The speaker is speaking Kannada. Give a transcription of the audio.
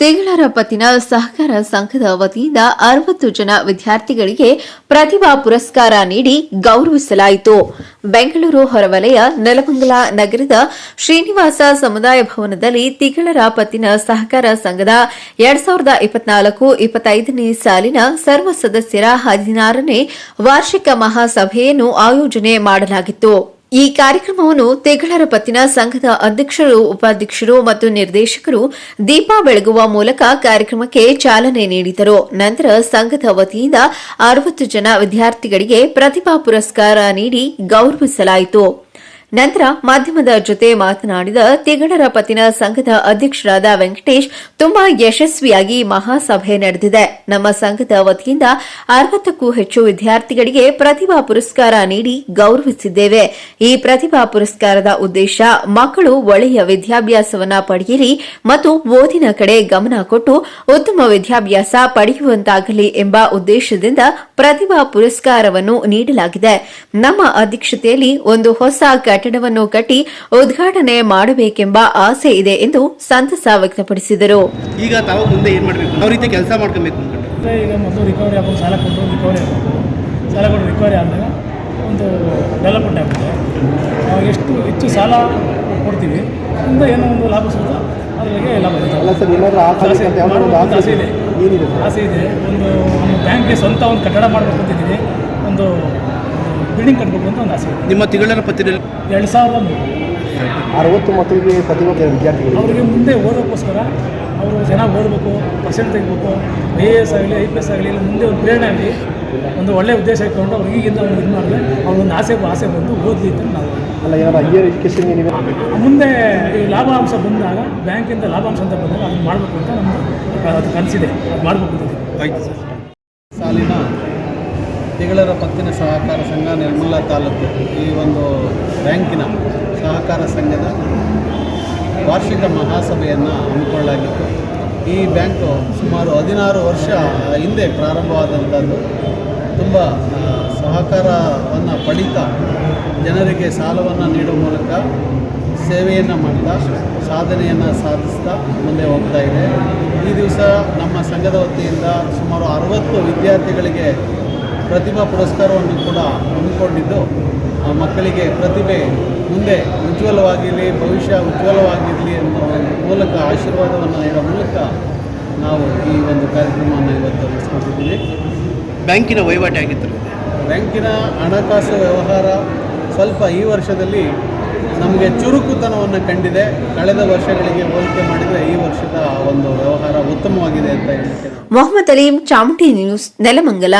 ತಿಗಳರ ಪತ್ತಿನ ಸಹಕಾರ ಸಂಘದ ವತಿಯಿಂದ ಅರವತ್ತು ಜನ ವಿದ್ಯಾರ್ಥಿಗಳಿಗೆ ಪ್ರತಿಭಾ ಪುರಸ್ಕಾರ ನೀಡಿ ಗೌರವಿಸಲಾಯಿತು. ಬೆಂಗಳೂರು ಹೊರವಲಯ ನೆಲಮಂಗಲ ನಗರದ ಶ್ರೀನಿವಾಸ ಸಮುದಾಯ ಭವನದಲ್ಲಿ ತಿಗಳರ ಪತ್ತಿನ ಸಹಕಾರ ಸಂಘದ ಎರಡ್ ಸಾವಿರದ ಇಪ್ಪತ್ನಾಲ್ಕು ಇಪ್ಪತ್ತೈದನೇ ಸಾಲಿನ ಸರ್ವ ಸದಸ್ಯರ ಹದಿನಾರನೇ ವಾರ್ಷಿಕ ಮಹಾಸಭೆಯನ್ನು ಆಯೋಜನೆ ಮಾಡಲಾಗಿತ್ತು. ಈ ಕಾರ್ಯಕ್ರಮವನ್ನು ತೆಗಳರ ಪತ್ತಿನ ಸಂಘದ ಅಧ್ಯಕ್ಷರು, ಉಪಾಧ್ಯಕ್ಷರು ಮತ್ತು ನಿರ್ದೇಶಕರು ದೀಪ ಬೆಳಗುವ ಮೂಲಕ ಕಾರ್ಯಕ್ರಮಕ್ಕೆ ಚಾಲನೆ ನೀಡಿದರು. ನಂತರ ಸಂಘದ ವತಿಯಿಂದ ಅರವತ್ತು ಜನ ವಿದ್ಯಾರ್ಥಿಗಳಿಗೆ ಪ್ರತಿಭಾ ಪುರಸ್ಕಾರ ನೀಡಿ ಗೌರವಿಸಲಾಯಿತು. ನಂತರ ಮಾಧ್ಯಮದ ಜೊತೆ ಮಾತನಾಡಿದ ತಿಗಡರ ಪತಿನ ಸಂಘದ ಅಧ್ಯಕ್ಷರಾದ ವೆಂಕಟೇಶ್, ತುಂಬಾ ಯಶಸ್ವಿಯಾಗಿ ಮಹಾಸಭೆ ನಡೆದಿದೆ. ನಮ್ಮ ಸಂಘದ ವತಿಯಿಂದ ಅರವತ್ತಕ್ಕೂ ಹೆಚ್ಚು ವಿದ್ಯಾರ್ಥಿಗಳಿಗೆ ಪ್ರತಿಭಾ ಪುರಸ್ಕಾರ ನೀಡಿ ಗೌರವಿಸಿದ್ದೇವೆ. ಈ ಪ್ರತಿಭಾ ಪುರಸ್ಕಾರದ ಉದ್ದೇಶ, ಮಕ್ಕಳು ಒಳ್ಳೆಯ ವಿದ್ಯಾಭ್ಯಾಸವನ್ನ ಪಡೆಯಲಿ ಮತ್ತು ಓದಿನ ಕಡೆ ಗಮನ ಕೊಟ್ಟು ಉತ್ತಮ ವಿದ್ಯಾಭ್ಯಾಸ ಪಡೆಯುವಂತಾಗಲಿ ಎಂಬ ಉದ್ದೇಶದಿಂದ ಪ್ರತಿಭಾ ಪುರಸ್ಕಾರವನ್ನು ನೀಡಲಾಗಿದೆ. ನಮ್ಮ ಅಧ್ಯಕ್ಷತೆಯಲ್ಲಿ ಒಂದು ಹೊಸ ಕಟ್ಟಡವನ್ನು ಕಟ್ಟಿ ಉದ್ಘಾಟನೆ ಮಾಡಬೇಕೆಂಬ ಆಸೆ ಇದೆ ಎಂದು ಸಂತಸ ವ್ಯಕ್ತಪಡಿಸಿದರು. ಈಗ ತಾವು ಮುಂದೆ ಏನು ಮಾಡಬೇಕು? ಯಾವ ರೀತಿ ಕೆಲಸ ಮಾಡ್ಕೊಬೇಕು ಈಗ ಮೊದಲು ರಿಕವರಿ ಆಗ್ಬೋದು ಸಾಲ ಕೊಟ್ಟು ರಿಕವರಿ ಆಗಬೇಕು ಸಾಲ ಕೊಟ್ಟು ರಿಕವರಿ ಆದಾಗ ಒಂದು ಡೆವಲಪ್ಮೆಂಟ್ ಆಗುತ್ತೆ. ನಾವು ಎಷ್ಟು ಹೆಚ್ಚು ಸಾಲ ಕೊಡ್ತೀವಿ ಅದರಿಂದ ಏನೋ ಒಂದು ಲಾಭ ಸಿಗುತ್ತೋ ಅದ್ರಾಗೆ ಲಾಭ ಆಸೆ ಇದೆ. ಏನಿದೆ ಆಸೆ ಇದೆ. ಒಂದು ನಮ್ಮ ಬ್ಯಾಂಕ್ಗೆ ಸ್ವಂತ ಒಂದು ಕಟ್ಟಡ ಮಾಡಬೇಕು ಅಂತಿದ್ದೀವಿ ಒಂದು ಬಿಲ್ಡಿಂಗ್ ಕಟ್ಟಬೇಕು ಅಂತ ಒಂದು ಆಸೆ ಇದೆ. ನಿಮ್ಮ ತಿಂಗಳ ಪತ್ರಿಕೆ ಎರಡು ಸಾವಿರದ ಮೂರು. ಅರವತ್ತು ಮಕ್ಕಳಿಗೆ ಪ್ರತಿಭಾ ವಿದ್ಯಾರ್ಥಿಗಳು ಅವರಿಗೆ ಮುಂದೆ ಓದೋಕ್ಕೋಸ್ಕರ ಅವರು ಚೆನ್ನಾಗಿ ಓದಬೇಕು ಪರ್ಸೆಂಟ್ ತೆಗಿಬೇಕು ಐ ಎ ಎಸ್ ಆಗಲಿ ಐ ಪಿ ಎಸ್ ಆಗಲಿ ಇಲ್ಲ ಮುಂದೆ ಒಂದು ಪ್ರೇರಣೆ ಆಗಲಿ ಒಂದು ಒಳ್ಳೆ ಉದ್ದೇಶ ಇಟ್ಕೊಂಡು ಅವ್ರು ಈಗಿಂದ ಅವ್ರು ಇದು ಮಾಡಿದ್ರೆ ಅವ್ರೊಂದು ಆಸೆ ಆಸೆ ಬಂದು ಓದಲಿ ಅಂತ ನಾವು ಅಲ್ಲ ಯಾರು ಹೈಯರ್ ಎಜುಕೇಷನ್ ಏನಿದೆ? ಮುಂದೆ ಈ ಲಾಭಾಂಶ ಬಂದಾಗ ಬ್ಯಾಂಕಿಂದ ಲಾಭಾಂಶ ಅಂತ ಬಂದಾಗ ಅದನ್ನು ಮಾಡಬೇಕು ಅಂತ ನಮ್ಮದು ಅದು ಕನಸಿದೆ. ಅದು ಮಾಡಬೇಕು ಅಂತ. ಆಯ್ತು ಸರ್. ಸಾಲಿನ ತಿಗಳರ ಪತ್ತಿನ ಸಹಕಾರ ಸಂಘ ನಿರ್ಮಲ ತಾಲೂಕು, ಈ ಒಂದು ಬ್ಯಾಂಕಿನ ಸಹಕಾರ ಸಂಘದ ವಾರ್ಷಿಕ ಮಹಾಸಭೆಯನ್ನು ಹಮ್ಮಿಕೊಳ್ಳಲಾಗಿತ್ತು. ಈ ಬ್ಯಾಂಕು ಸುಮಾರು ಹದಿನಾರು ವರ್ಷ ಹಿಂದೆ ಪ್ರಾರಂಭವಾದಂಥದ್ದು. ತುಂಬ ಸಹಕಾರವನ್ನು ಪಡಿತಾ ಜನರಿಗೆ ಸಾಲವನ್ನು ನೀಡುವ ಮೂಲಕ ಸೇವೆಯನ್ನು ಮಾಡ್ತಾ, ಸಾಧನೆಯನ್ನು ಸಾಧಿಸ್ತಾ ಮುಂದೆ ಹೋಗ್ತಾ ಇದೆ. ಈ ದಿವಸ ನಮ್ಮ ಸಂಘದ ವತಿಯಿಂದ ಸುಮಾರು ಅರವತ್ತು ವಿದ್ಯಾರ್ಥಿಗಳಿಗೆ ಪ್ರತಿಭಾ ಪುರಸ್ಕಾರವನ್ನು ಕೂಡ ಹಮ್ಮಿಕೊಂಡಿದ್ದು ಆ ಮಕ್ಕಳಿಗೆ ಪ್ರತಿಭೆ ಮುಂದೆ ಉಜ್ವಲವಾಗಿರಲಿ ಭವಿಷ್ಯ ಉಜ್ವಲವಾಗಿರಲಿ ಅನ್ನೋ ಮೂಲಕ ಆಶೀರ್ವಾದವನ್ನು ನೀಡೋ ಮೂಲಕ ನಾವು ಈ ಒಂದು ಕಾರ್ಯಕ್ರಮವನ್ನು ಇವತ್ತು ನಡೆಸ್ಕೊಟ್ಟಿದ್ದೀವಿ ಬ್ಯಾಂಕಿನ ವಹಿವಾಟು ಆಗಿತ್ತು ಬ್ಯಾಂಕಿನ ಹಣಕಾಸು ವ್ಯವಹಾರ ಸ್ವಲ್ಪ ಈ ವರ್ಷದಲ್ಲಿ ನಮಗೆ ಚುರುಕುತನವನ್ನು ಕಂಡಿದೆ. ಕಳೆದ ವರ್ಷಗಳಿಗೆ ಹೋಲಿಕೆ ಮಾಡಿದರೆ ಈ ವರ್ಷದ ಒಂದು ವ್ಯವಹಾರ ಉತ್ತಮವಾಗಿದೆ ಅಂತ ಹೇಳ್ತೇನೆ. ಮೊಹಮ್ಮದ್ ಅಲೀಂ ಚಾಮುಟಿ ನ್ಯೂಸ್ ನೆಲಮಂಗಲ.